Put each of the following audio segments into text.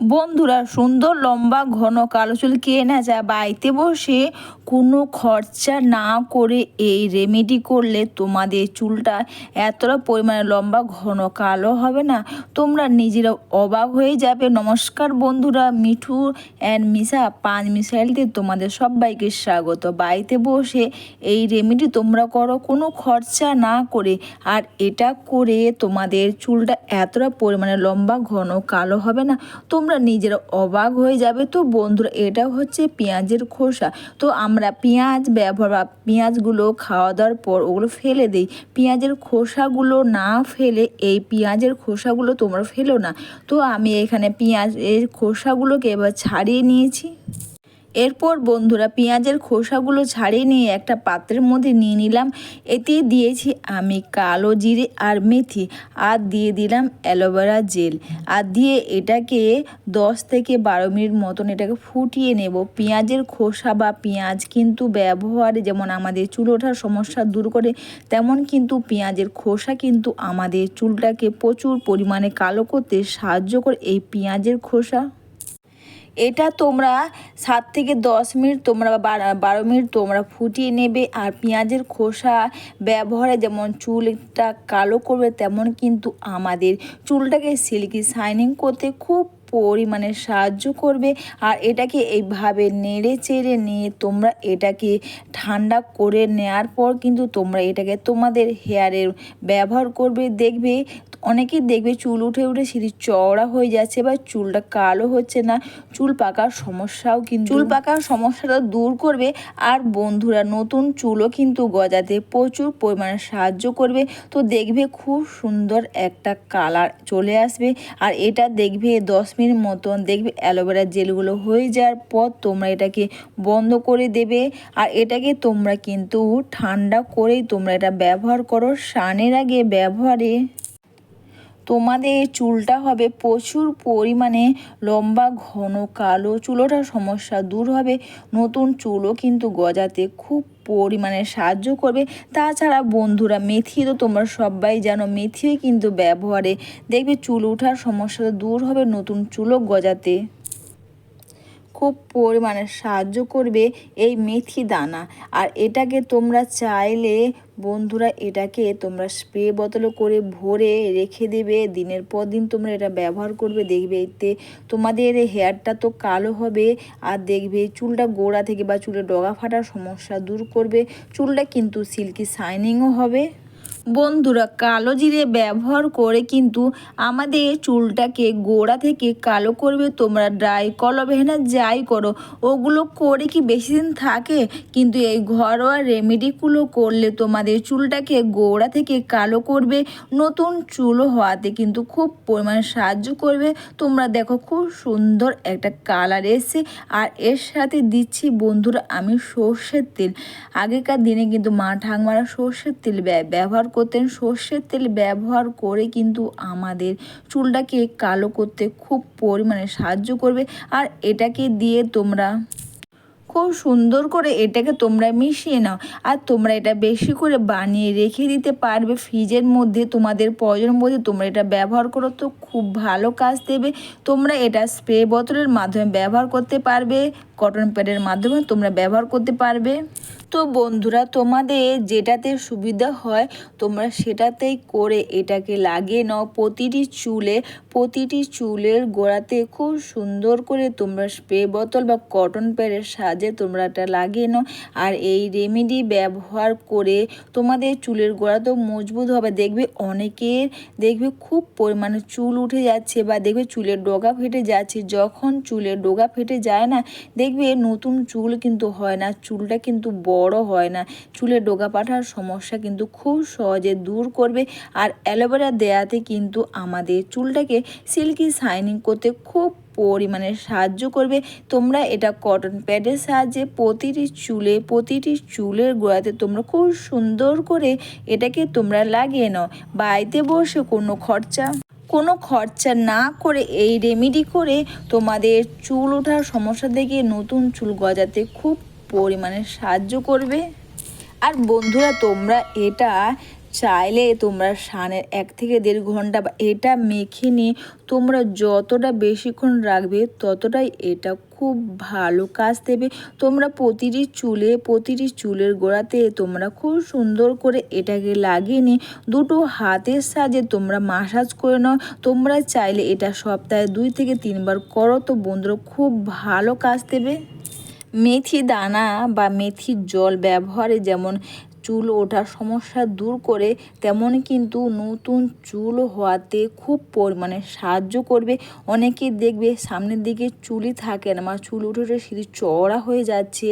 বন্ধুরা, সুন্দর লম্বা ঘন কালো চুল কে না যায়। বাড়িতে বসে কোনো খরচা না করে এই রেমেডি করলে তোমাদের চুলটা এতটা পরিমাণে লম্বা, ঘন, কালো হবে না। তোমরা নিজেরা অবাক হয়ে যাবে। নমস্কার বন্ধুরা, মিঠু অ্যান্ড মিশা, পাঁচ মিসাইলতে তোমাদের সবাইকে স্বাগত। বাড়িতে বসে এই রেমেডি তোমরা করো, কোনো খরচা না করে। আর এটা করে তোমাদের চুলটা এতটা পরিমাণে লম্বা, ঘন, কালো হবে না। তোমরা নিজেরা অবাক হয়ে যাবে। তো বন্ধুরা এটা হচ্ছে পেঁয়াজের খোসা। তো আমরা পেঁয়াজ ব্যবহার বা পেঁয়াজগুলো খাওয়া দাওয়ার পর ওগুলো ফেলে দিই। পেঁয়াজের খোসাগুলো না ফেলে এই পেঁয়াজের খোসাগুলো তোমরা ফেলো না। তো আমি এখানে পেঁয়াজ এর খোসাগুলোকে এবার ছাড়িয়ে নিয়েছি। এরপর বন্ধুরা পেঁয়াজের খোসাগুলো ছাড়িয়ে নিয়ে একটা পাত্রের মধ্যে নিয়ে নিলাম। এতে দিয়েছি আমি কালো জিরে আর মেথি আর দিয়ে দিলাম অ্যালোভেরা জেল। আর দিয়ে এটাকে দশ থেকে বারো মিনিট মতন এটাকে ফুটিয়ে নেব। পেঁয়াজের খোসা বা পেঁয়াজ কিন্তু ব্যবহারে যেমন আমাদের চুল ওঠার সমস্যা দূর করে, তেমন কিন্তু পেঁয়াজের খোসা কিন্তু আমাদের চুলটাকে প্রচুর পরিমাণে কালো করতে সাহায্য করে। এই পেঁয়াজের খোসা এটা তোমরা সাত থেকে দশ মিনিট তোমরা বা বারো- মিনিট তোমরা ফুটিয়ে নেবে আর পেঁয়াজের খোসা ব্যবহারে যেমন চুলটা কালো করবে তেমন কিন্তু আমাদের চুলটাকে সিল্কি শাইনিং করতে খুব পরিমাণে সাহায্য করবে। আর এটাকে এইভাবে নেড়ে চেড়ে নিয়ে তোমরা এটাকে ঠান্ডা করে নেওয়ার পর কিন্তু তোমরা এটাকে তোমাদের হেয়ারের ব্যবহার করবে। দেখবে অনেকেই দেখবে চুল উঠে উঠে সিঁড়ি চওড়া হয়ে যাচ্ছে বা চুলটা কালো হচ্ছে না। চুল পাকার সমস্যাও কিন্তু চুল পাকার সমস্যাটা দূর করবে আর বন্ধুরা নতুন চুলও কিন্তু গজাতে প্রচুর পরিমাণে সাহায্য করবে। তো দেখবে খুব সুন্দর একটা কালার চলে আসবে। আর এটা দেখবে দশ মিনিট মতন দেখবে অ্যালোভেরা জেলগুলো হয়ে যাওয়ার পর তোমরা এটাকে বন্ধ করে দেবে। আর এটাকে তোমরা কিন্তু ঠান্ডা করেই তোমরা এটা ব্যবহার করো। স্নানের আগে ব্যবহারে তোমাদের চুলটা হবে প্রচুর পরিমাণে লম্বা, ঘন, কালো। চুলোটার সমস্যা দূর হবে। নতুন চুলও কিন্তু গজাতে খুব পরিমাণে সাহায্য করবে। তাছাড়া বন্ধুরা মেথি তো তোমরা সবাই জানো, মেথিও কিন্তু ব্যবহারে। দেখবে চুল ওঠার সমস্যা দূর হবে, নতুন চুলও গজাতে। খুব পরিমাণে সাহায্য করবে এই মেথি দানা। আর এটাকে তোমরা চাইলে বন্ধুরা এটাকে তোমরা স্প্রে বোতলে করে ভরে রেখে দেবে। দিনের পর দিন তোমরা এটা ব্যবহার করবে, দেখবে এতে তোমাদের হেয়ারটা তো কালো হবে আর দেখবে চুলটা গোড়া থেকে বা চুলে ডগা ফাটার সমস্যা দূর করবে। চুলটা কিন্তু সিল্কি শাইনিংও হবে। বন্ধুরা, কালো জিরে ব্যবহার করে কিন্তু আমাদের চুলটাকে গোড়া থেকে কালো করবে। তোমরা ড্রাই কলো কলবেহেনা যাই করো। ওগুলো করে কি বেশি দিন থাকে? কিন্তু এই ঘরোয়া রেমেডিগুলো করলে তোমাদের চুলটাকে গোড়া থেকে কালো করবে। নতুন চুলও হওয়াতে কিন্তু খুব পরিমাণে সাহায্য করবে। তোমরা দেখো খুব সুন্দর একটা কালার এসছে। আর এর সাথে দিচ্ছি বন্ধুরা আমি সর্ষের তেল। আগেকার দিনে কিন্তু মা ঠাকমারা সর্ষের তেল ব্যবহার করতেন, সর্ষের তেল ব্যবহার করে কিন্তু আমাদের চুলটাকে কালো করতে খুব পরিমাণে সাহায্য করবে। আর এটাকে দিয়ে তোমরা খুব সুন্দর করে এটাকে তোমরা মিশিয়ে নাও। আর তোমরা এটা বেশি করে বানিয়ে রেখে দিতে পারবে। ফ্রিজের মধ্যে তোমাদের প্রয়োজন মধ্যে তোমরা এটা ব্যবহার করো তো, খুব ভালো কাজ দেবে। তোমরা এটা স্প্রে বোতলের মাধ্যমে ব্যবহার করতে পারবে। কটন প্যাডের মাধ্যমে তোমরা ব্যবহার করতে পারবে। তো বন্ধুরা, তোমাদের যেটাতে সুবিধা হয়, তোমরা সেটাতেই করে এটাকে লাগিয়ে নাও প্রতিটি চুলে। প্রতিটি চুলের গোড়াতে খুব সুন্দর করে তোমরা স্প্রে বোতল বা কটন প্যাডের সাহায্যে তোমরা এটা লাগিয়ে নাও। আর এই রেমেডি ব্যবহার করে তোমাদের চুলের গোড়া তো মজবুত হবে। দেখবে অনেকের, দেখবে খুব পরিমাণে চুল উঠে যাচ্ছে বা দেখবে চুলের ডোগা ফেটে যাচ্ছে। যখন চুলের ডোগা ফেটে যায় না দেখবে নতুন চুল কিন্তু হয় না, চুলটা কিন্তু বড় হয় না। চুলে ডোগা পাঠার সমস্যা কিন্তু খুব সহজে দূর করবে আর অ্যালোভেরা দেয়াতে কিন্তু আমাদের চুলটাকে সিল্কি শাইনিং করতে খুব পরিমাণে সাহায্য করবে। তোমরা এটা কটন প্যাডের সাহায্যে প্রতিটি চুলে, প্রতিটি চুলের গোড়াতে তোমরা খুব সুন্দর করে এটাকে তোমরা লাগিয়ে নাও। বাড়িতে বসে কোনো খরচা কোনো খরচা না করে এই রেমেডি করে তোমাদের চুল ওঠার সমস্যা থেকে নতুন চুল গজাতে খুব পরিমাণে সাহায্য করবে। আর বন্ধুরা, তোমরা এটা চাইলে তোমরা সানের এক থেকে দেড় ঘণ্টা বা এটা মেখে নিয়ে তোমরা যতটা বেশিক্ষণ রাখবে ততটাই এটা খুব ভালো কাজ দেবে। তোমরা প্রতিটি চুলে, প্রতিটি চুলের গোড়াতে তোমরা খুব সুন্দর করে এটাকে লাগিয়ে নিয়ে দুটো হাতের সাহায্যে তোমরা মাসাজ করে নাও। তোমরা চাইলে এটা সপ্তাহে দুই থেকে তিনবার করো তো বন্ধুরা খুব ভালো কাজ দেবে। মেথি দানা বা মেথির জল ব্যবহারে যেমন চুল ওঠার সমস্যা দূর করে তেমন কিন্তু নতুন চুল হওয়াতে খুব পরিমাণে সাহায্য করবে। অনেকেই দেখবে সামনের দিকে চুলই থাকে না আমার চুল উঠে উঠে সিঁড়ি চওড়া হয়ে যাচ্ছে।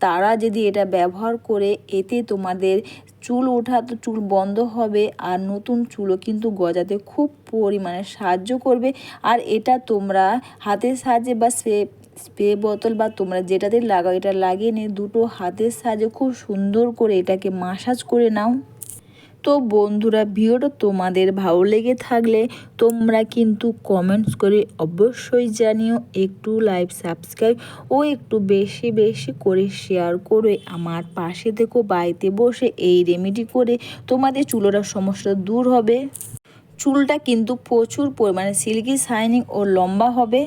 তারা যদি এটা ব্যবহার করে, এতে তোমাদের চুল ওঠা তো চুল বন্ধ হবে আর নতুন চুলও কিন্তু গজাতে খুব পরিমাণে সাহায্য করবে। আর এটা তোমরা হাতের সাহায্যে বা স্প্রে স্প্রে বোতল বা তোমরা যেটাতে লাগাও, এটা লাগিয়ে নিয়ে দুটো হাতের সাহায্যে খুব সুন্দর করে এটাকে মাসাজ করে নাও। তো বন্ধুরা, ভিডিওটা তোমাদের ভালো লেগে থাকলে তোমরা কিন্তু কমেন্টস করে অবশ্যই জানিও। একটু লাইভ সাবস্ক্রাইব ও একটু বেশি বেশি করে শেয়ার করে আমার পাশে থেকো, বাড়িতে বসে এই রেমেডি করে তোমাদের চুলোটার সমস্যা দূর হবে। চুলটা কিন্তু প্রচুর পরিমাণে সিল্কি শাইনিং ও লম্বা হবে।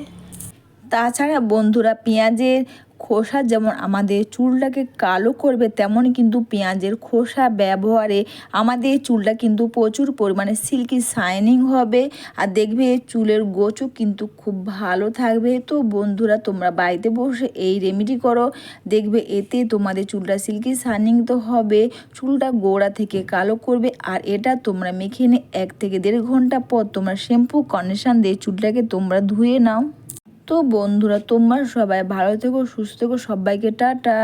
তাছাড়া বন্ধুরা পেঁয়াজের খোসা যেমন আমাদের চুলটাকে কালো করবে তেমন কিন্তু পেঁয়াজের খোসা ব্যবহারে আমাদের চুলটা কিন্তু প্রচুর পরিমাণে সিল্কি শাইনিং হবে। আর দেখবে চুলের গোচও কিন্তু খুব ভালো থাকবে। তো বন্ধুরা, তোমরা বাড়িতে বসে এই রেমেডি করো। দেখবে এতে তোমাদের চুলটা সিল্কি শাইনিং তো হবে, চুলটা গোড়া থেকে কালো করবে। আর এটা তোমরা মেখে এক থেকে দেড় ঘণ্টা পর তোমরা শ্যাম্পু, কন্ডিশন দিয়ে চুলটাকে তোমরা ধুয়ে নাও। তো বন্ধুরা তোমরা সবাই ভালো থেকো সুস্থ থেকো সবাইকে টাটা।